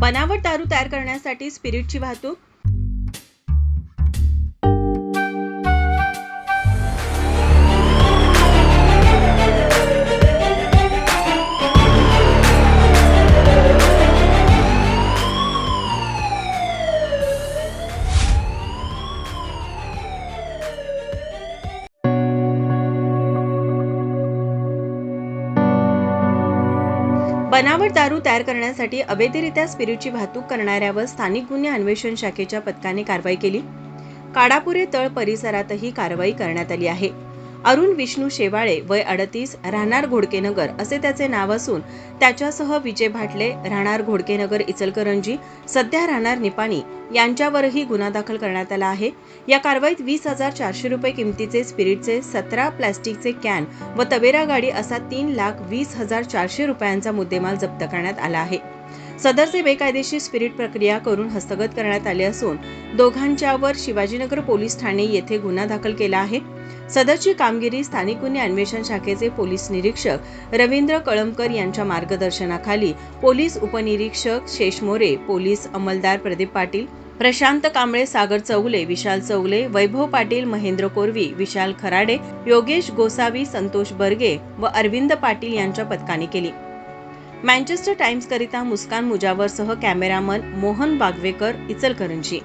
बनावट दारू तयार करण्यासाठी स्पिरिटची वाहतूक बनावट दारू तयार करण्यासाठी अवैधरित्या स्पिरिटची वाहतूक करणाऱ्यावर स्थानिक गुन्हे अन्वेषण शाखेच्या पथकाने कारवाई केली. काडापुरे तळ परिसरातही कारवाई करण्यात आली आहे. अरुण विष्णू शेवाळे वय अडतीस राहणार घोडकेनगर असे त्याचे नाव असून त्याच्यासह विजय भाटले राहणार घोडकेनगर इचलकरंजी सध्या राहणार निपाणी यांच्यावरही गुन्हा दाखल करण्यात आला आहे. या कारवाईत वीस हजार चारशे रुपये किमतीचे स्पिरिटचे सतरा प्लॅस्टिकचे कॅन व तवेरा गाडी असा तीन लाख वीस हजार चारशे रुपयांचा मुद्देमाल जप्त करण्यात आला आहे. सदरचे बेकायदेशीर स्पिरिट प्रक्रिया करून हस्तगत करण्यात आले असून दोघांच्यावर शिवाजीनगर पोलीस ठाणे येथे गुन्हा दाखल केला आहे. सदरची कामगिरी स्थानिक गुन्हे अन्वेषण शाखेचे पोलीस निरीक्षक रवींद्र कळमकर यांच्या मार्गदर्शनाखाली पोलीस उपनिरीक्षक शेषमोरे पोलीस अंमलदार प्रदीप पाटील प्रशांत कांबळे सागर चौगले विशाल चौगले वैभव पाटील महेंद्र कोरवी विशाल खराडे योगेश गोसावी संतोष बर्गे व अरविंद पाटील यांच्या पथकाने केली. मँचेस्टर टाइम्स करिता मुस्कान मुजावरसह कॅमेरामन मोहन बागवेकर इचलकरंजी.